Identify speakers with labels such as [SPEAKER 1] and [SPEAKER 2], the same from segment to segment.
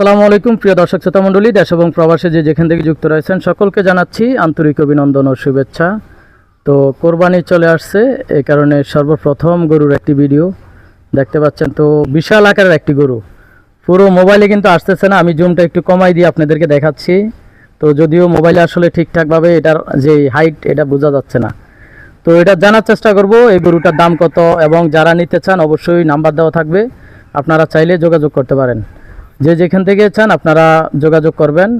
[SPEAKER 1] আসসালামু আলাইকুম, প্রিয় দর্শক শ্রোতা মণ্ডলী, দেশ এবং প্রবাসে যে যেখান থেকে যুক্ত রয়েছেন সকলকে জানাচ্ছি আন্তরিক অভিনন্দন ও শুভেচ্ছা। তো কোরবানি চলে আসছে এই কারণে সর্বপ্রথম গরুর একটি ভিডিও দেখতে পাচ্ছেন। তো বিশাল আকারের একটি গরু। পুরো মোবাইলে কিন্তু আসতেছে না, আমি জুমটা একটু কমাই দিয়ে আপনাদেরকে দেখাচ্ছি। তো যদিও মোবাইলে আসলে ঠিকঠাকভাবে এটার যে হাইট এটা বোঝা যাচ্ছে না। তো এটা জানার চেষ্টা করব, এই গরুটার দাম কত এবং যারা নিতে চান অবশ্যই নাম্বার দেওয়া থাকবে। আপনারা চাইলে যোগাযোগ করতে পারেন। যে যেখান থেকে চান আপনারা যোগাযোগ করবেন।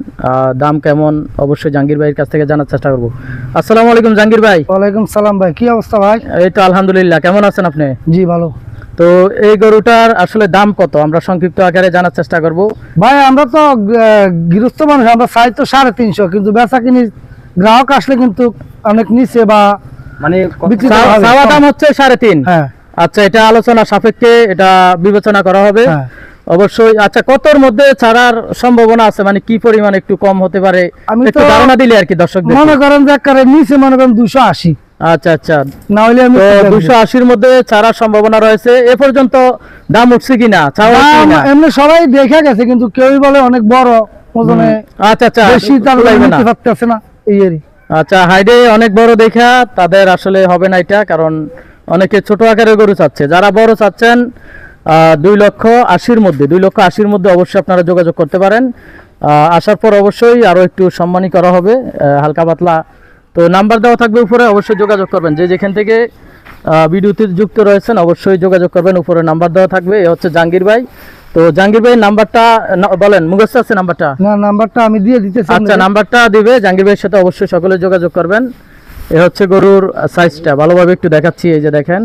[SPEAKER 1] দাম কেমন? অবশ্যই জাহাঙ্গীর ভাইয়ের কাছ থেকে জানার চেষ্টা করব। আসসালামু আলাইকুম জাহাঙ্গীর ভাই।
[SPEAKER 2] ওয়ালাইকুম সালাম ভাই কি অবস্থা ভাই?
[SPEAKER 1] এই তো আলহামদুলিল্লাহ কেমন আছেন আপনি?
[SPEAKER 2] জি ভালো।
[SPEAKER 1] তো এই গরুটার আসলে দাম কত? আমরা সংক্ষিপ্ত আকারে জানার চেষ্টা করব।
[SPEAKER 2] ভাই আমরা তো গৃহস্থ মানুষ আমরা চাই তো সাড়ে তিনশো কিন্তু বেচা কিনি গ্রাহক আসলে কিন্তু অনেক নিচে বা
[SPEAKER 1] মানে দাম হচ্ছে সাড়ে তিন।
[SPEAKER 2] হ্যাঁ।
[SPEAKER 1] আচ্ছা এটা আলোচনা সাপেক্ষে এটা বিবেচনা করা হবে।
[SPEAKER 2] হ্যাঁ।
[SPEAKER 1] অবশ্যই। আচ্ছা কতর মধ্যে ছাড়ার সম্ভাবনা আছে? মানে কি পরিমাণ একটু কম হতে পারে?
[SPEAKER 2] আমি তো
[SPEAKER 1] ধারণা দিলে আর কি দর্শকদের
[SPEAKER 2] মনে করেন যে নিচে মনে করেন দুশো আশি।
[SPEAKER 1] আচ্ছা আচ্ছা।
[SPEAKER 2] না হলে আমি
[SPEAKER 1] মধ্যে ছাড়ার সম্ভাবনা রয়েছে। এ পর্যন্ত দাম উঠছে কিনা?
[SPEAKER 2] এমনি সবাই দেখে গেছে কিন্তু কেউই বলে অনেক বড় ওজনে
[SPEAKER 1] আচ্ছা আচ্ছা।
[SPEAKER 2] বেশি তার
[SPEAKER 1] কুলাইবে না।
[SPEAKER 2] নিতে পারতেছে না এই
[SPEAKER 1] আচ্ছা হাইডে অনেক বড় দেখা তাদের আসলে হবে না এটা কারণ অনেকে ছোট আকারের গরু চাচ্ছে। যারা বড় চাচ্ছেন দুই লক্ষ আশির মধ্যে দুই লক্ষ আশির মধ্যে অবশ্যই আপনারা যোগাযোগ করতে পারেন। আসার পর অবশ্যই আরও একটু সম্মানী করা হবে হালকা পাতলা। তো নাম্বার দেওয়া থাকবে উপরে অবশ্যই যোগাযোগ করবেন। যে যেখান থেকে ভিডিওতে যুক্ত রয়েছেন অবশ্যই যোগাযোগ করবেন। উপরে নাম্বার দেওয়া থাকবে এ হচ্ছে জাহাঙ্গীর ভাই। তো জাহাঙ্গীর ভাই নাম্বারটা বলেন মুখস্থ আছে নাম্বারটা?
[SPEAKER 2] না নাম্বারটা আমি দিয়ে দিতেছি
[SPEAKER 1] আচ্ছা নাম্বারটা দিবে জাহাঙ্গীর ভাইয়ের সাথে অবশ্যই সকলে যোগাযোগ করবেন। এ হচ্ছে গরুর সাইজটা ভালোভাবে একটু দেখাচ্ছি এই যে দেখেন।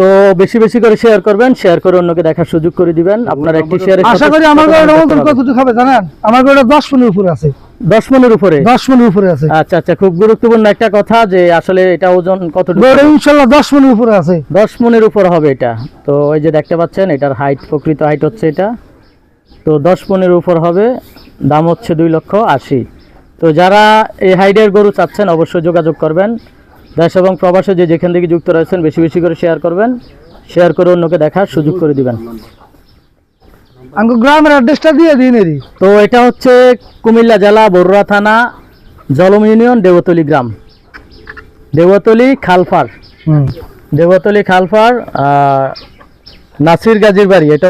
[SPEAKER 1] তো বেশি বেশি করে শেয়ার করবেন শেয়ার করে অন্যকে দেখার সুযোগ করে দিবেন। আপনার একটি শেয়ারের
[SPEAKER 2] আশা করি আমার গরুটা ওজন কতটুকু হবে জানেন? আমার গরুটা দশ মনের উপরে আছে।
[SPEAKER 1] দশ মনের উপরে?
[SPEAKER 2] দশ মনের উপরে আছে।
[SPEAKER 1] আচ্ছা আচ্ছা খুব গুরুত্বপূর্ণ একটা কথা যে আসলে এটা ওজন কত
[SPEAKER 2] গরু ইনশাল্লাহ দশ মনের উপরে আছে।
[SPEAKER 1] দশ মনের উপর হবে এটা। তো এই যে দেখতে পাচ্ছেন এটার হাইট প্রকৃত হাইট হচ্ছে এটা। তো দশ মনের উপর হবে দাম হচ্ছে দুই লক্ষ আশি। তো যারা এই হাইটের গরু চাচ্ছেন অবশ্যই যোগাযোগ করবেন। দেশ এবং প্রবাসে যে যেখান থেকে যুক্ত রয়েছেন বেশি বেশি করে শেয়ার করবেন শেয়ার করে অন্যকে দেখার সুযোগ করে দিবেন।
[SPEAKER 2] গ্রামের অ্যাড্রেসটা দিয়ে দিন
[SPEAKER 1] তো এটা হচ্ছে কুমিল্লা জেলা বরুড়া থানা জলম ইউনিয়ন দেবতলি গ্রাম। দেবতলি খালফার। দেবতলি খালফার আহ, নাসির গাজীর বাড়ি। এটা